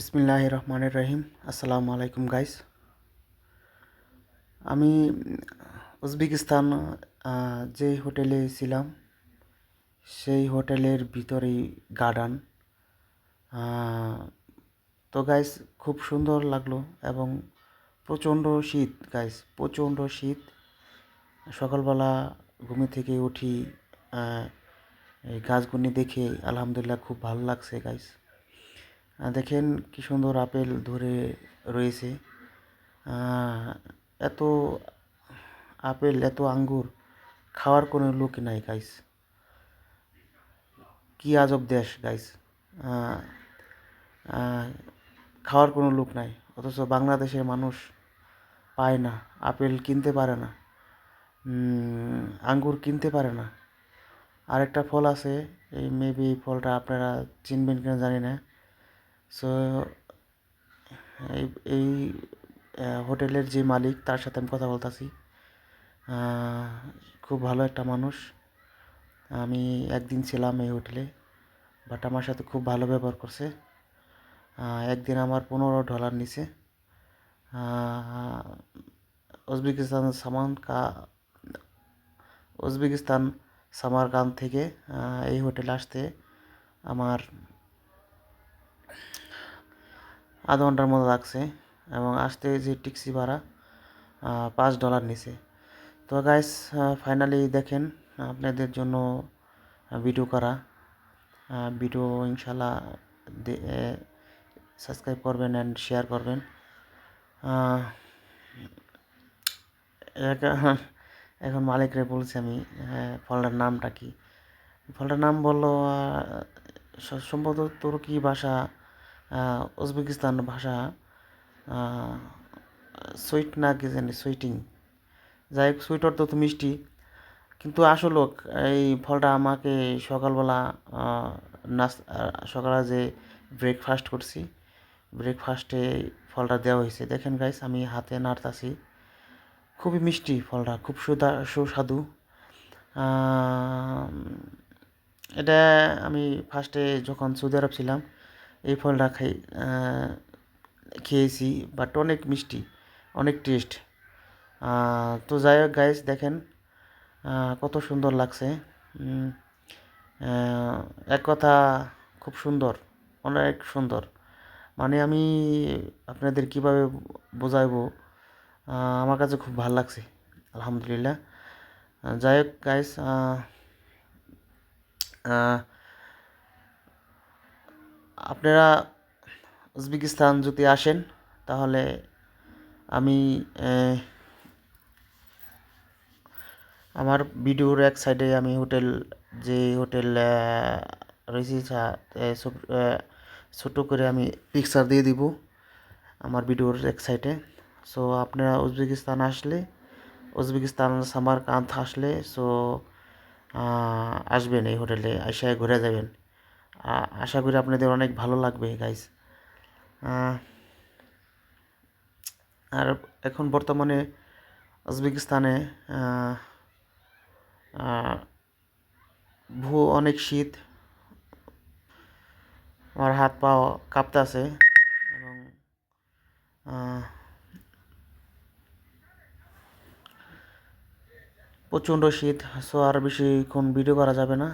বিসমিল্লাহ রহমানের রহিম আসসালামু আলাইকুম গাইস আমি উজবেকিস্তান যে হোটেলে ছিলাম, সেই হোটেলের ভিতরেই গার্ডেন। তো গাইস খুব সুন্দর লাগল এবং প্রচণ্ড শীত গাইস প্রচণ্ড শীত। সকালবেলা ঘুমে থেকে উঠি গাছগুলি দেখে আলহামদুলিল্লাহ খুব ভালো লাগছে গাইস দেখেন কি সুন্দর আপেল ধরে রয়েছে। এত আপেল, এত আঙ্গুর খাওয়ার কোনো লোক নাই গাইস কি আজব দেশ গাইস খাওয়ার কোনো লোক নাই, অথচ বাংলাদেশের মানুষ পায় না, আপেল কিনতে পারে না আঙ্গুর কিনতে পারে না। আরেকটা ফল আছে, এই মেবি ফলটা আপনারা চিনবেন কিনা জানি না। সো এই এই হোটেলের যে মালিক, তার সাথে আমি কথা বলতেছি। খুব ভালো একটা মানুষ। আমি একদিন ছিলাম এই হোটেলে বাট আমার সাথে খুব ভালো ব্যবহার করছে। একদিন আমার পনেরো ডলার নিছে। উজবেকিস্তান সামান কা, উজবেকিস্তান সামার সামারকান থেকে এই হোটেলে আসতে আমার আধা ঘণ্টার মতো লাগছে এবং আসতে যে ট্যাক্সি ভাড়া পাঁচ ডলার নিছে। তো গাইস ফাইনালি দেখেন আপনাদের জন্য ভিডিও করা। ভিডিও ইনশাল্লাহ সাবস্ক্রাইব করবেন অ্যান্ড শেয়ার করবেন। এখন মালিকরে বলছি আমি হ্যাঁ, ফলটার নামটা কি? ফলটার নাম বলল সম্ভবত তুর্কি ভাষা? উজবেকিস্তান ভাষা সুইট না কি জানি, সুইটিং। যাই হোক, সুইট অর্থ তো মিষ্টি। কিন্তু আসলে এই ফলটা আমাকে সকালবেলা নাস সকালে যে ব্রেকফাস্ট করছি ব্রেকফাস্টে ফলটা দেওয়া হয়েছে। দেখেন গাইস আমি হাতে নাড়তাছি। খুবই মিষ্টি ফলটা, খুব সুদা, সুস্বাদু। এটা আমি ফার্স্টে যখন সৌদি আরব ছিলাম এই ফলটা খাই খেয়েছি বাট অনেক মিষ্টি, অনেক টেস্ট তো যাই হোক গাইস দেখেন কত সুন্দর লাগছে। এক কথা খুব সুন্দর, অনেক সুন্দর। মানে আমি আপনাদের কীভাবে বোঝাইবো আমার কাছে খুব ভালো লাগছে, আলহামদুলিল্লাহ। যাই হোক গাইস আপনারা উজবেকিস্তান যদি আসেন, তাহলে আমি আমার ভিডিওর এক সাইডে আমি হোটেল, যে হোটেল রয়েছে ছোট- করে আমি পিকচার দিয়ে দিব আমার ভিডিওর এক সাইডে। সো আপনারা উজবেকিস্তান আসলে, উজবেকিস্তান সামারকান্দ আসলে সো আসবেন এই হোটেলে এসে ঘুরে যাবেন। আশা করি আপনাদের অনেক ভালো লাগবে গাইস আর এখন বর্তমানে উজবেকিস্তানে ভূ অনেক শীত, আমার হাত পা কাঁপতেছে এবং প্রচণ্ড শীত সো আর বেশিক্ষণ ভিডিও করা যাবে না।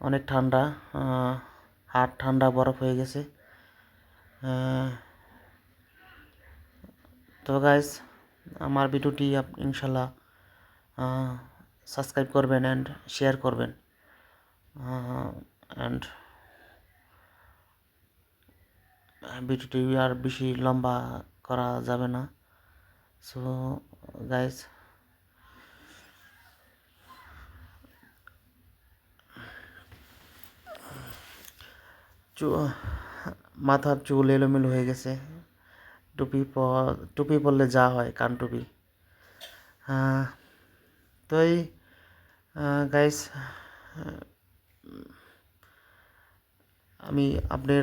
অনেক ঠান্ডা হাত ঠান্ডা, বরফ হয়ে গেছে। তো গাইস আমার ভিডিওটি ইনশাল্লাহ সাবস্ক্রাইব করবেন অ্যান্ড শেয়ার করবেন। অ্যান্ড ভিডিওটি আর বেশি লম্বা করা যাবে না। সো গাইস মাথার চুল এলোমেলো হয়ে গেছে। টুপি টুপি পরলে যা হয়, কান টুপি। তো এই গাইস আমি আপনার,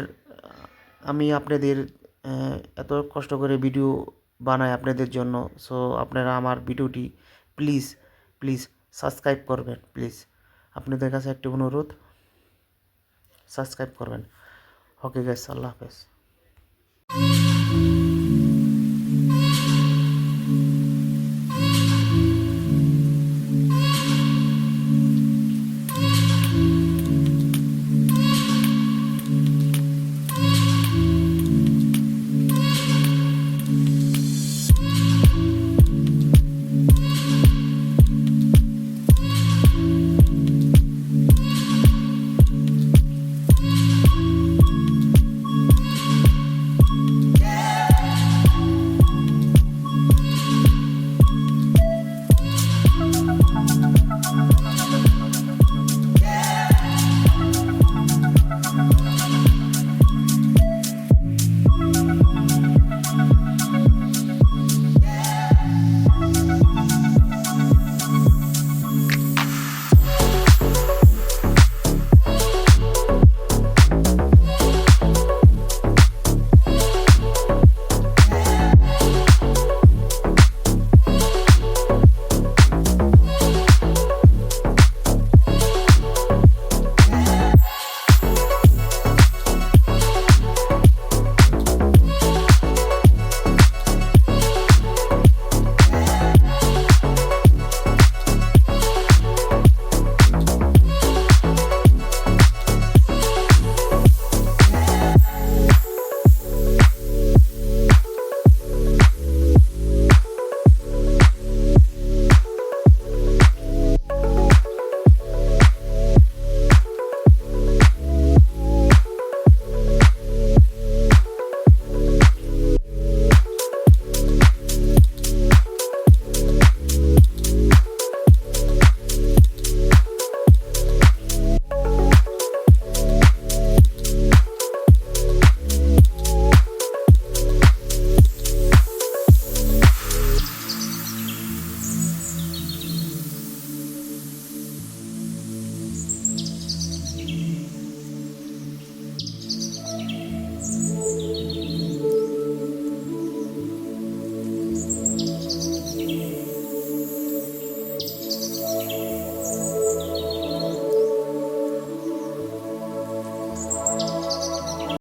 আমি আপনাদের এত কষ্ট করে ভিডিও বানাই আপনাদের জন্য। সো আপনারা আমার ভিডিওটি প্লিজ প্লিজ সাবস্ক্রাইব করবেন প্লিজ আপনাদের কাছে একটি অনুরোধ সাবস্ক্রাইব করবেন। ওকে গ্যাস আল্লাহ হাফেজ